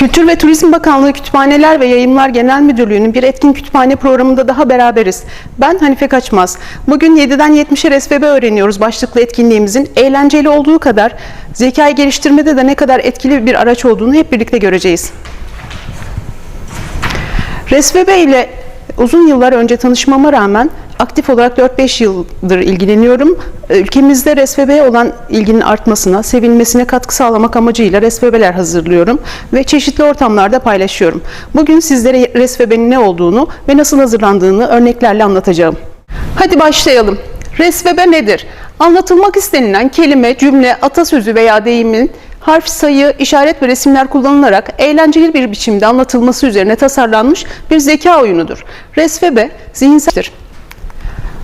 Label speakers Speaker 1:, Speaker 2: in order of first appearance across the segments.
Speaker 1: Kültür ve Turizm Bakanlığı Kütüphaneler ve Yayımlar Genel Müdürlüğü'nün bir etkin kütüphane programında daha beraberiz. Ben Hanife Kaçmaz. Bugün 7'den 70'e RSVB öğreniyoruz başlıklı etkinliğimizin eğlenceli olduğu kadar zekayı geliştirmede de ne kadar etkili bir araç olduğunu hep birlikte göreceğiz. RSVB ile uzun yıllar önce tanışmama rağmen aktif olarak 4-5 yıldır ilgileniyorum. Ülkemizde RSVB'ye olan ilginin artmasına, sevilmesine katkı sağlamak amacıyla RSVB'ler hazırlıyorum ve çeşitli ortamlarda paylaşıyorum. Bugün sizlere RSVB'nin ne olduğunu ve nasıl hazırlandığını örneklerle anlatacağım. Hadi başlayalım. RSVB nedir? Anlatılmak istenilen kelime, cümle, atasözü veya deyimin harf, sayı, işaret ve resimler kullanılarak eğlenceli bir biçimde anlatılması üzerine tasarlanmış bir zeka oyunudur. RSVB zihinseldir.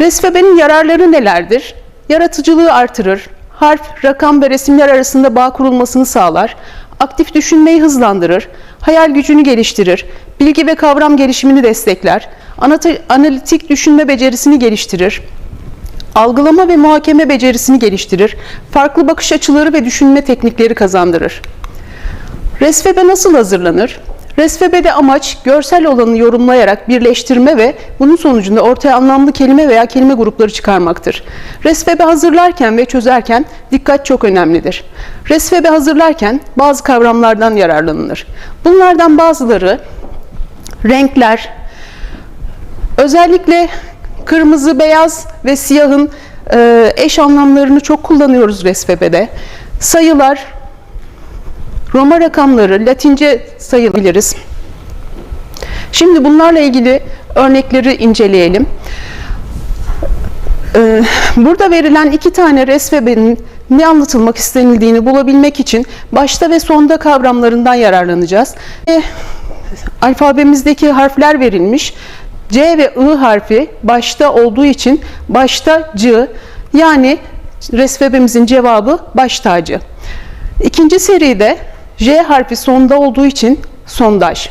Speaker 1: RSVB'nin yararları nelerdir? Yaratıcılığı artırır, harf, rakam ve resimler arasında bağ kurulmasını sağlar, aktif düşünmeyi hızlandırır, hayal gücünü geliştirir, bilgi ve kavram gelişimini destekler, analitik düşünme becerisini geliştirir, algılama ve muhakeme becerisini geliştirir, farklı bakış açıları ve düşünme teknikleri kazandırır. RSVB nasıl hazırlanır? RSVB'de amaç görsel olanı yorumlayarak birleştirme ve bunun sonucunda ortaya anlamlı kelime veya kelime grupları çıkarmaktır. RSVB hazırlarken ve çözerken dikkat çok önemlidir. RSVB hazırlarken bazı kavramlardan yararlanılır. Bunlardan bazıları renkler, özellikle kırmızı, beyaz ve siyahın eş anlamlarını çok kullanıyoruz RSVB'de. Sayılar, Roma rakamları, Latince sayılabiliriz. Şimdi bunlarla ilgili örnekleri inceleyelim. Ee, Burada verilen iki tane RSVB'nin ne anlatılmak istenildiğini bulabilmek için başta ve sonda kavramlarından yararlanacağız. Ve Alfabemizdeki harfler verilmiş. C ve I harfi başta olduğu için başta C yani RSVB'mizin cevabı baş tacı. İkinci seride J harfi sonda olduğu için sondaj.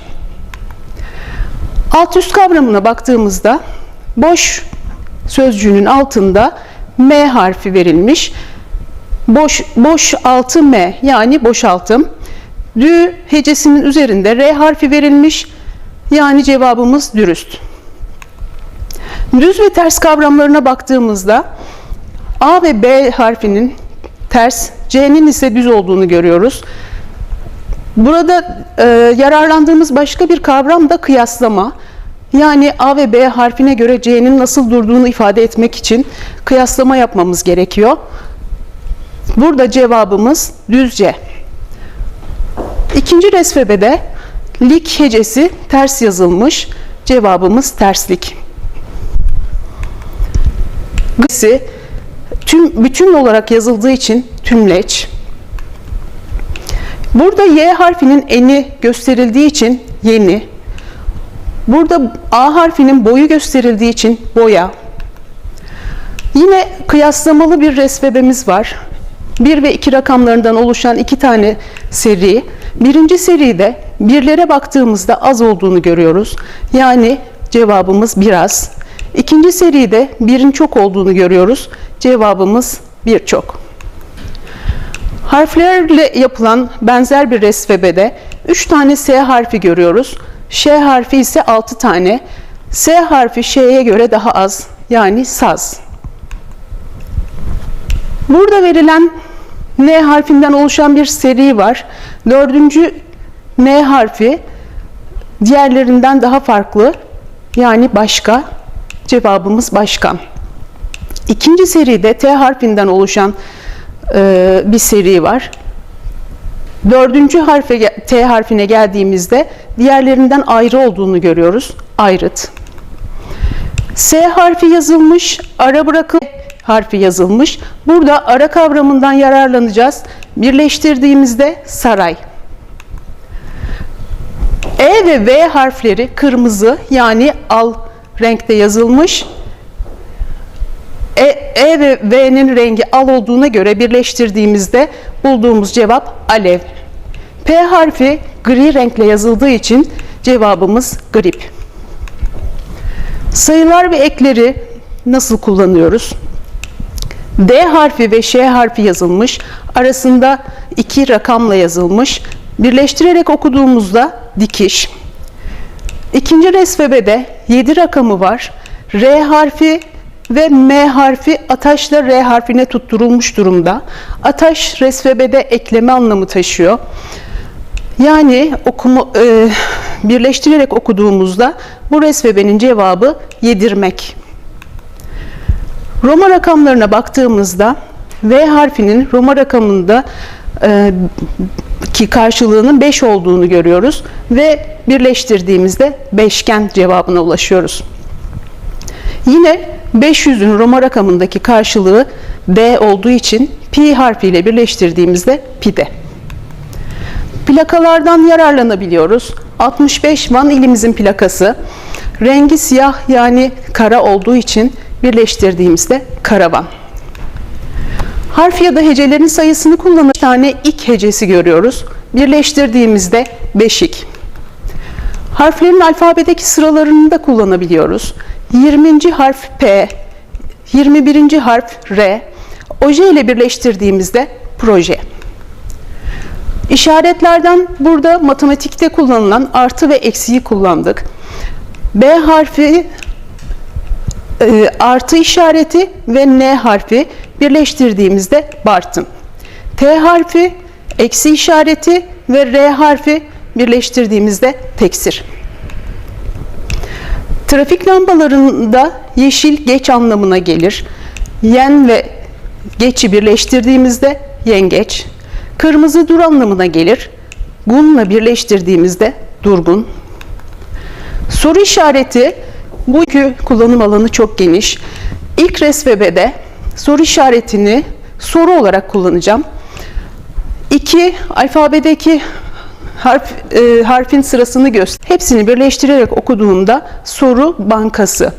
Speaker 1: Alt üst kavramına baktığımızda boş sözcüğünün altında M harfi verilmiş. Boş, boş altı M yani boşaltım. Dü hecesinin üzerinde R harfi verilmiş. Yani cevabımız dürüst. Düz ve ters kavramlarına baktığımızda A ve B harfinin ters, C'nin ise düz olduğunu görüyoruz. Burada e, yararlandığımız başka bir kavram da kıyaslama. Yani A ve B harfine göre C'nin nasıl durduğunu ifade etmek için kıyaslama yapmamız gerekiyor. Burada cevabımız düzce. İkinci resvebede lik hecesi ters yazılmış. Cevabımız terslik. Gısı tüm bütün olarak yazıldığı için tümleç. Burada Y harfinin eni gösterildiği için yeni. Burada A harfinin boyu gösterildiği için boya. Yine kıyaslamalı bir resvebemiz var. 1 ve 2 rakamlarından oluşan iki tane seri. Birinci seride birlere baktığımızda az olduğunu görüyoruz. Yani cevabımız biraz. İkinci seride birin çok olduğunu görüyoruz. Cevabımız birçok. Harflerle yapılan benzer bir resvebede 3 tane S harfi görüyoruz. Ş harfi ise 6 tane. S harfi Ş'ye göre daha az. Yani saz. Burada verilen N harfinden oluşan bir seri var. Dördüncü N harfi diğerlerinden daha farklı. Yani başka. Cevabımız başkan. İkinci seride T harfinden oluşan e, bir seri var. Dördüncü harfe, T harfine geldiğimizde diğerlerinden ayrı olduğunu görüyoruz. Ayrıt. S harfi yazılmış, ara bırakıl harfi yazılmış. Burada ara kavramından yararlanacağız. Birleştirdiğimizde saray. E ve V harfleri kırmızı yani al renkte yazılmış. E, e ve V'nin rengi al olduğuna göre birleştirdiğimizde bulduğumuz cevap alev. P harfi gri renkle yazıldığı için cevabımız grip. Sayılar ve ekleri nasıl kullanıyoruz? D harfi ve Ş harfi yazılmış. Arasında iki rakamla yazılmış. Birleştirerek okuduğumuzda dikiş. İkinci resvebede 7 rakamı var. R harfi ve M harfi ataşla R harfine tutturulmuş durumda. Ataş resvebede ekleme anlamı taşıyor. Yani okumu, e, birleştirerek okuduğumuzda bu resvebenin cevabı yedirmek. Roma rakamlarına baktığımızda V harfinin Roma rakamında e, ki karşılığının 5 olduğunu görüyoruz ve birleştirdiğimizde beşgen cevabına ulaşıyoruz. Yine 500'ün Roma rakamındaki karşılığı D olduğu için pi harfiyle birleştirdiğimizde pide. Plakalardan yararlanabiliyoruz. 65 Van ilimizin plakası. Rengi siyah yani kara olduğu için birleştirdiğimizde karavan. Harf ya da hecelerin sayısını kullanan tane ik hecesi görüyoruz. Birleştirdiğimizde beşik. Harflerin alfabedeki sıralarını da kullanabiliyoruz. 20. harf P, 21. harf R, oje ile birleştirdiğimizde proje. İşaretlerden burada matematikte kullanılan artı ve eksiyi kullandık. B harfi e, artı işareti ve N harfi birleştirdiğimizde Bartın. T harfi eksi işareti ve R harfi birleştirdiğimizde teksir. Trafik lambalarında yeşil geç anlamına gelir. Yen ve geçi birleştirdiğimizde yengeç. Kırmızı dur anlamına gelir. Gunla birleştirdiğimizde durgun. Soru işareti bu iki kullanım alanı çok geniş. İlk resvebede soru işaretini soru olarak kullanacağım. İki, alfabedeki harf, e, harfin sırasını göster. Hepsini birleştirerek okuduğumda soru bankası.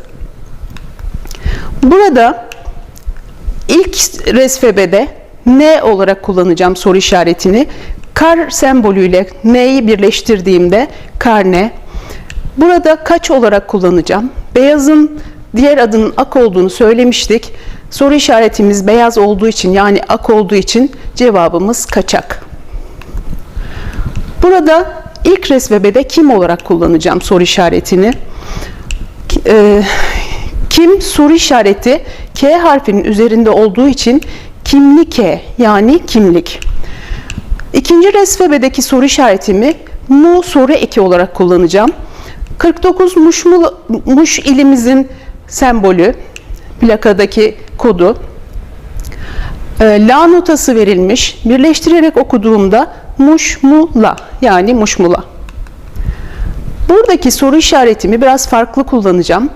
Speaker 1: Burada ilk resvebede N olarak kullanacağım soru işaretini. Kar sembolüyle N'yi birleştirdiğimde karne. Burada kaç olarak kullanacağım? Beyazın diğer adının ak olduğunu söylemiştik. Soru işaretimiz beyaz olduğu için yani ak olduğu için cevabımız kaçak. Burada ilk resvebede kim olarak kullanacağım soru işaretini. Ee, kim soru işareti K harfinin üzerinde olduğu için kimlik K yani kimlik. İkinci resvebedeki soru işaretimi mu soru eki olarak kullanacağım. 49 Muş, Muş ilimizin sembolü, plakadaki kodu. E, la notası verilmiş. Birleştirerek okuduğumda muşmula yani muşmula. Buradaki soru işaretimi biraz farklı kullanacağım.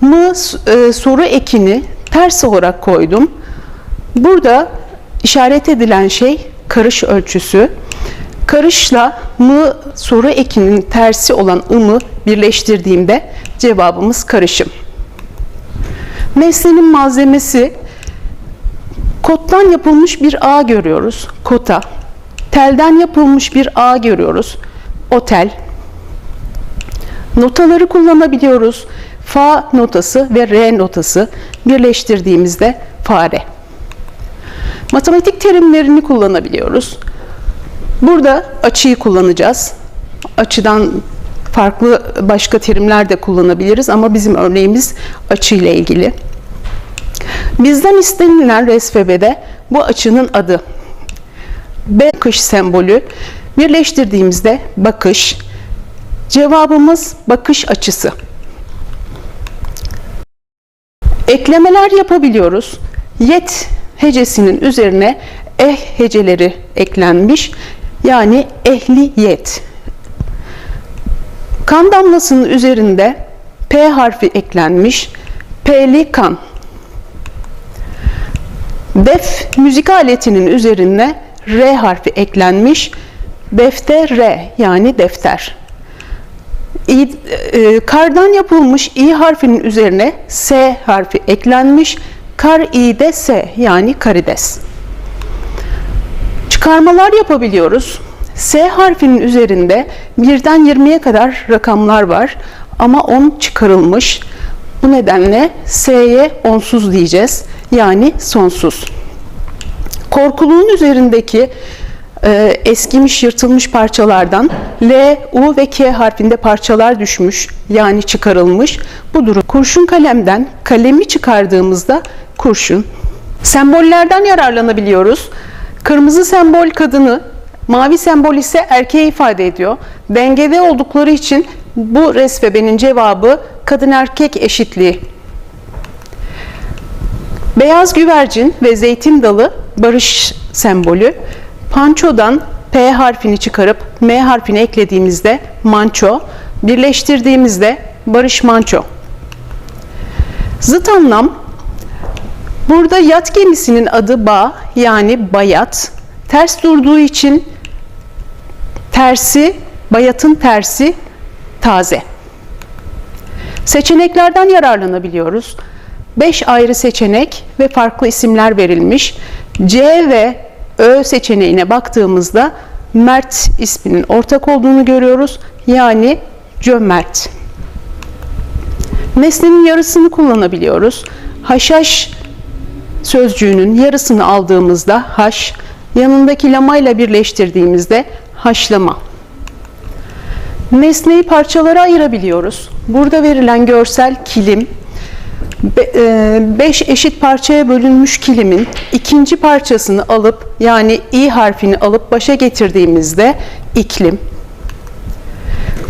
Speaker 1: Mı e, soru ekini ters olarak koydum. Burada işaret edilen şey karış ölçüsü. Karışla mı soru ekinin tersi olan ımı birleştirdiğimde cevabımız karışım. Nesnenin malzemesi kottan yapılmış bir ağ görüyoruz. Kota. Telden yapılmış bir ağ görüyoruz. Otel. Notaları kullanabiliyoruz. Fa notası ve re notası birleştirdiğimizde fare. Matematik terimlerini kullanabiliyoruz. Burada açıyı kullanacağız. Açıdan farklı başka terimler de kullanabiliriz ama bizim örneğimiz açı ile ilgili. Bizden istenilen resfebede bu açının adı. Bakış sembolü birleştirdiğimizde bakış. Cevabımız bakış açısı. Eklemeler yapabiliyoruz. Yet hecesinin üzerine eh heceleri eklenmiş. Yani ehliyet. Kan damlasının üzerinde P harfi eklenmiş. P'li kan. Bef müzik aletinin üzerine R harfi eklenmiş. Befte R yani defter. İ, e, kardan yapılmış İ harfinin üzerine S harfi eklenmiş. Kar İ'de S yani karides. Çıkarmalar yapabiliyoruz. S harfinin üzerinde birden 20'ye kadar rakamlar var ama 10 çıkarılmış. Bu nedenle S'ye onsuz diyeceğiz. Yani sonsuz. Korkuluğun üzerindeki e, eskimiş, yırtılmış parçalardan L, U ve K harfinde parçalar düşmüş, yani çıkarılmış. Bu durum kurşun kalemden kalemi çıkardığımızda kurşun. Sembollerden yararlanabiliyoruz. Kırmızı sembol kadını, mavi sembol ise erkeği ifade ediyor. Dengede oldukları için bu resvebenin cevabı kadın erkek eşitliği. Beyaz güvercin ve zeytin dalı barış sembolü. Pançodan P harfini çıkarıp M harfini eklediğimizde manço, birleştirdiğimizde barış manço. Zıt anlam Burada yat gemisinin adı ba yani bayat. Ters durduğu için tersi, bayatın tersi taze. Seçeneklerden yararlanabiliyoruz. 5 ayrı seçenek ve farklı isimler verilmiş. C ve Ö seçeneğine baktığımızda Mert isminin ortak olduğunu görüyoruz. Yani cömert. Nesnenin yarısını kullanabiliyoruz. Haşhaş sözcüğünün yarısını aldığımızda haş, yanındaki lamayla birleştirdiğimizde haşlama. Nesneyi parçalara ayırabiliyoruz. Burada verilen görsel kilim, 5 eşit parçaya bölünmüş kilimin ikinci parçasını alıp yani i harfini alıp başa getirdiğimizde iklim.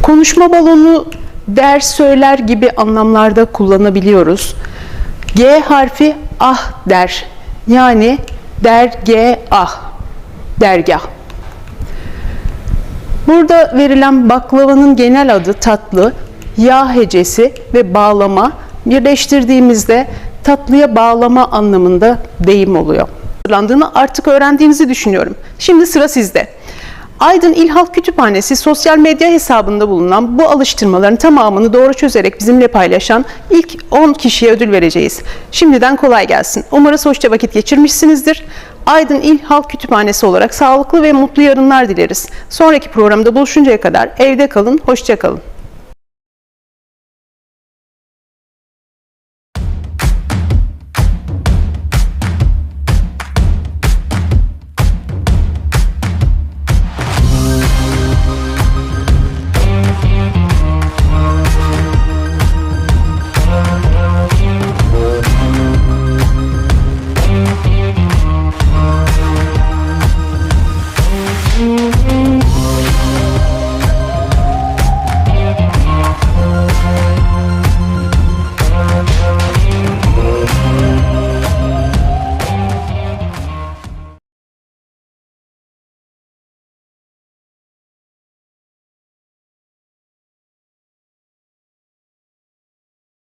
Speaker 1: Konuşma balonu ders söyler gibi anlamlarda kullanabiliyoruz. G harfi ah der. Yani derge ah. Dergah. Burada verilen baklavanın genel adı tatlı, yağ hecesi ve bağlama birleştirdiğimizde tatlıya bağlama anlamında deyim oluyor. Hazırlandığını artık öğrendiğinizi düşünüyorum. Şimdi sıra sizde. Aydın İl Halk Kütüphanesi sosyal medya hesabında bulunan bu alıştırmaların tamamını doğru çözerek bizimle paylaşan ilk 10 kişiye ödül vereceğiz. Şimdiden kolay gelsin. Umarız hoşça vakit geçirmişsinizdir. Aydın İl Halk Kütüphanesi olarak sağlıklı ve mutlu yarınlar dileriz. Sonraki programda buluşuncaya kadar evde kalın, hoşça kalın.